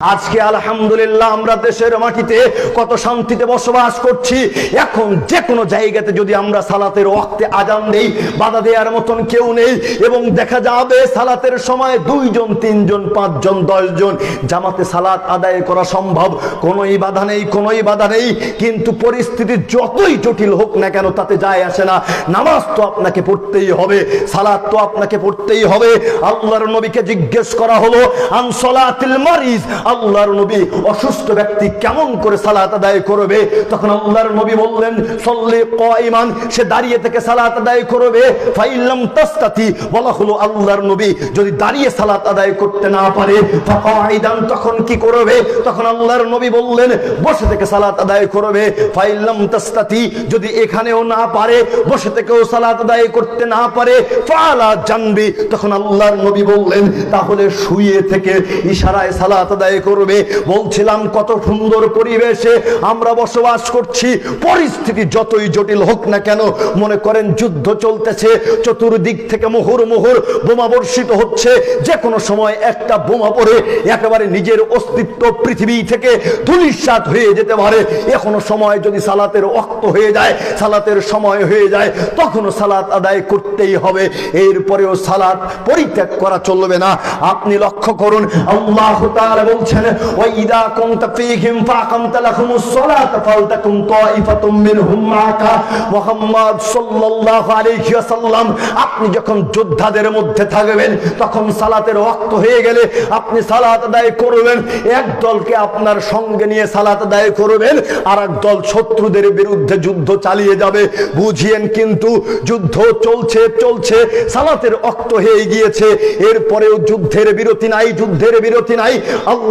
আজকে আলহামদুলিল্লাহ আমরা দেশের মাটিতে কত শান্তিতে বসবাস করছি। এখন যে কোনো জায়গাতে যদি আমরা সালাতের ওয়াক্তে আজান দেই, বাধা দেওয়ার মতন কেউ নেই এবং দেখা যাবে সালাতের সময় দুইজন, তিনজন, পাঁচজন, দশজন জামাতে সালাত আদায় করা সম্ভব। কোনোই বাধা নেই, কোনোই বাধা নেই। কিন্তু পরিস্থিতি যতই জটিল হোক না কেন তাতে যায় আসে না। নামাজ তো আপনাকে পড়তেই হবে, সালাত তো আপনাকে পড়তেই হবে। আল্লাহর নবীকে জিজ্ঞেস করা হলো আনসলাতিল মারিজ আল্লাহর নবী অসুস্থ ব্যক্তি কেমন করে সালাত আদায় করবে? তখন আল্লাহর নবী বললেন, সল্লি কয়মান সে দাঁড়িয়ে থেকে সালাত আদায় করবে। ফাইল্লাম তাস্তাতি বলা হলো আল্লাহর নবী, যদি দাঁড়িয়ে সালাত আদায় করতে না পারে ফাকাইদান তখন কি করবে? তখন আল্লাহর নবী বললেন, বসে থেকে সালাত আদায় করবে। ফাইল্লাম তাস্তাতি, যদি এখানেও না পারে, বসে থেকেও সালাত আদায় করতে না পারে, ফালা জানবি। তখন আল্লাহর নবী বললেন, তাহলে শুয়ে থেকে ইশারায় সালাত আদায় করবে। বলছিলাম, কত সুন্দর পরিবেশে আমরা বসবাস করছি। পরিস্থিতি যতই জটিল হোক না কেন, মনে করেন যুদ্ধ চলতেছে, চতুর্দিক থেকে মুহুর মুহুর বোমা বর্ষিত হচ্ছে। যে কোনো সময় একটা বোমা পড়ে, একেবারে নিজের অস্তিত্ব পৃথিবী থেকে ধুলিসাৎ হয়ে যেতে পারে। এখনও সময় যদি সালাতের অক্ত হয়ে যায়, সালাতের সময় হয়ে যায়, তখনও সালাত আদায় করতেই হবে। এরপরেও সালাত পরিত্যাগ করা চলবে না। আপনি লক্ষ্য করুন, আল্লাহ তাআলা বলছেন, ওয়াইদা কুনতা ফীহিম ফাকামতা লাহুমুস সালাত, ফালতাকুম তাইফাতুম মিনহুম মাকা মুহাম্মদ সাল্লাল্লাহু আলাইহি ওয়াসাল্লাম। আপনি যখন যোদ্ধাদের মধ্যে থাকবেন, তখন সালাতের ওয়াক্ত হয়ে গেলে আপনি সালাত আদায় করবেন। এক দলকে আপনার সঙ্গে নিয়ে সালাত আদায় করবেন আর এক দল শত্রুদের বিরুদ্ধে যুদ্ধ চালিয়ে যাবে। বুঝিয়েন কিন্তু, যুদ্ধ চলছে চলছে, সালাতের অক্ত হয়ে গিয়েছে। এরপরেও যুদ্ধের বিরতি নাই, যুদ্ধের বিরতি নাই।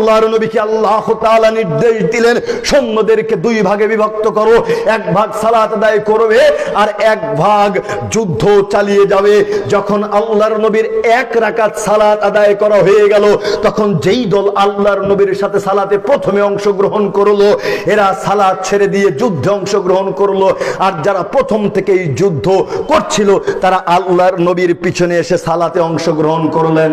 আল্লাহর নবীকে আল্লাহ তাআলা নির্দেশ দিলেন, সৈন্যদেরকে দুই ভাগে বিভক্ত করো। এক ভাগ সালাত আদায় করবে আর এক ভাগ যুদ্ধ চালিয়ে যাবে। যখন আল্লাহর নবীর এক রাকাত সালাত আদায় করা হয়ে গেল, তখন যেই দল আল্লাহর নবীর সাথে সালাতে প্রথমে অংশগ্রহণ করল, এরা সালাত ছেড়ে দিয়ে যুদ্ধে অংশগ্রহণ করল। আর যারা প্রথম থেকেই যুদ্ধ করছিল, তারা আল্লাহর নবীর পিছনে এসে সালাতে অংশগ্রহণ করলেন।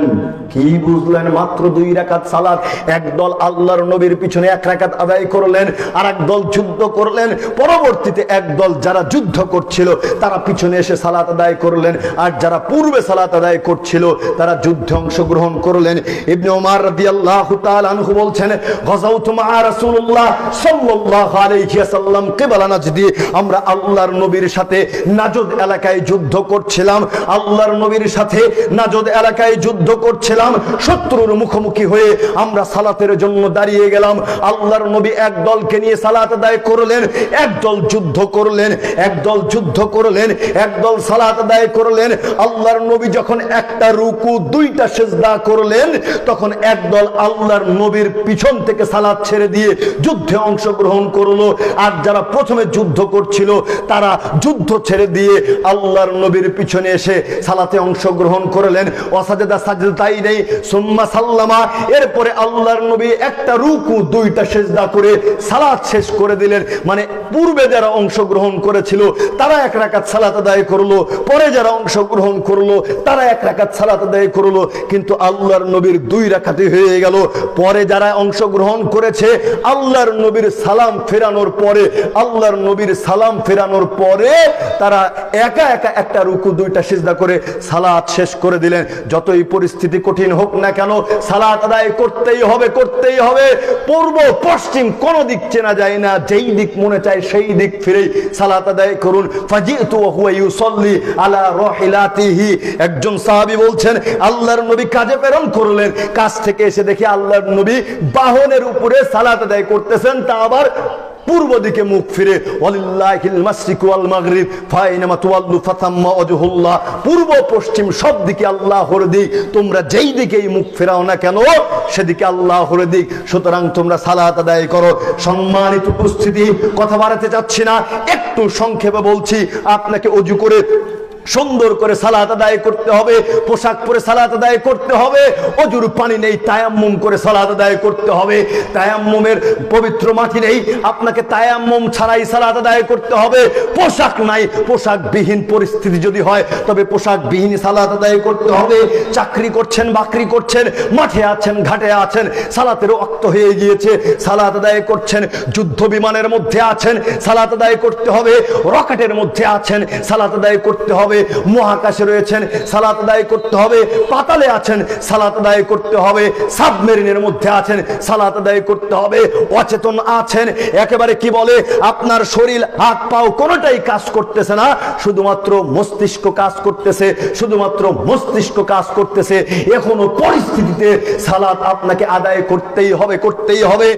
কি বুঝলেন? মাত্র দুই রাকাত সালাত একদল আল্লাহর নবীর পিছনে এক রাকাত আদায় করলেন আর এক দল যুদ্ধ করলেন। পরবর্তীতে একদল যারা যুদ্ধ করছিল, তারা পিছনে এসে সালাত আদায় করলেন। আর যারা পূর্বে সালাত আদায় করছিল, তারা যুদ্ধে অংশগ্রহণ করলেন। ইবনে ওমর রাদিয়াল্লাহু তাআলা আনহু বলছেন গজাউতু মা রাসূলুল্লাহ সাল্লাল্লাহু আলাইহি ওয়াসাল্লাম কিবালা নাজদি। আমরা আল্লাহর নবীর সাথে নাজদ এলাকায় যুদ্ধ করছিলাম। আল্লাহর নবীর সাথে নাজদ এলাকায় যুদ্ধ করছিলাম। শত্রুর মুখোমুখি হয়ে আমরা সালাতের জন্য দাঁড়িয়ে গেলাম। আল্লাহর নবী এক দলকে নিয়ে সালাত আদায় করলেন একদল যুদ্ধ করলেন একদল যুদ্ধ করলেন একদল সালাত আদায় করলেন। আল্লাহর নবী যখন একটা রুকু, দুইটা সেজদা করলেন, তখন একদল আল্লাহর নবীর পিছন থেকে সালাত ছেড়ে দিয়ে যুদ্ধে অংশগ্রহণ করল। আর যারা প্রথমে যুদ্ধ করছিল, তারা যুদ্ধ ছেড়ে দিয়ে আল্লাহর নবীর পিছনে এসে সালাতে অংশগ্রহণ করলেন। অসাজেদা সাজদাই নেই সুম্মা সাল্লামা। এরপরে আল্লাহর নবী একটা রুকু, দুইটা সেজদা করে সালাত শেষ করে দিলেন। মানে পূর্বে যারা অংশগ্রহণ করেছিল, তারা এক রাকাত সালাত আদায় করল, পরে যারা অংশগ্রহণ করল, তারা এক রাকাত সালাত আদায় করল, কিন্তু আল্লাহর নবীর দুই রাকাতে হয়ে গেল। পরে যারা অংশগ্রহণ করেছে, আল্লাহর নবীর সালাম ফেরানোর পরে, আল্লাহর নবীর সালাম ফেরানোর পরে তারা একা একা একটা রুকু, দুইটা সিজদা করে সালাত শেষ করে দিলেন। যতই পরিস্থিতি কঠিন হোক না কেন, সালাত আদায় করতেই হবে। করতেই হবে। পূর্ব, পশ্চিম কোন দিক চেনা যায় না। যেই দিক মনে চায় সেই দিক ফিরেই সালাত আদায় করুন। ইউসাল্লি আলা রাহিলাতিহি। একজন সাহাবী বলছেন, আল্লাহর নবী কাজে প্রেরণ করলেন। কাজ থেকে এসে দেখি আল্লাহর নবী বাহনের উপরে সালাত আদায় করতেছেন। তা আবার পূর্ব দিকে মুখ ফিরে পূর্ব, পশ্চিম সব দিকে আল্লাহর দিক। তোমরা যেই দিকেই মুখ ফেরাও না কেন, সেদিকে আল্লাহর দিক। সুতরাং তোমরা সালাত আদায় করো। সম্মানিত উপস্থিতি, কথা বাড়াতে চাচ্ছি না। একটু সংক্ষেপে বলছি, আপনাকে অজু করে সুন্দর করে সালাত আদায় করতে হবে, পোশাক পরে সালাত আদায় করতে হবে, অজুর পানি নেই, তায়াম্মুম করে সালাত আদায় করতে হবে। তায়াম্মুমের পবিত্র মাটি নেই, আপনাকে তায়াম্মুম ছাড়াই সালাত আদায় করতে হবে। পোশাক নাই, পোশাকবিহীন পরিস্থিতি যদি হয়, তবে পোশাকবিহীন সালাত আদায় করতে হবে। চাকরি করছেন, বাকরি করছেন, মাঠে আছেন, ঘাটে আছেন সালাতের অক্ত হয়ে গিয়েছে, সালাত আদায় করছেন, যুদ্ধ বিমানের মধ্যে আছেন, সালাত আদায় করতে হবে, রকেটের মধ্যে আছেন, সালাত আদায় করতে হবে, মহাকাশে রয়েছেন, সালাত আদায় করতে হবে, পাতালে আছেন, সালাত আদায় করতে হবে, সাবমেরিনের মধ্যে আছেন, সালাত আদায় করতে হবে, অচেতন আছেন, একেবারে কি বলে, আপনার শরীর হাত পাও কোনোটাই কাজ করতেছে না, শুধুমাত্র মস্তিষ্ক কাজ করতেছে, শুধুমাত্র মস্তিষ্ক কাজ করতেছে, এখনও পরিস্থিতিতে সালাত আপনাকে আদায় করতেই হবে করতেই হবে।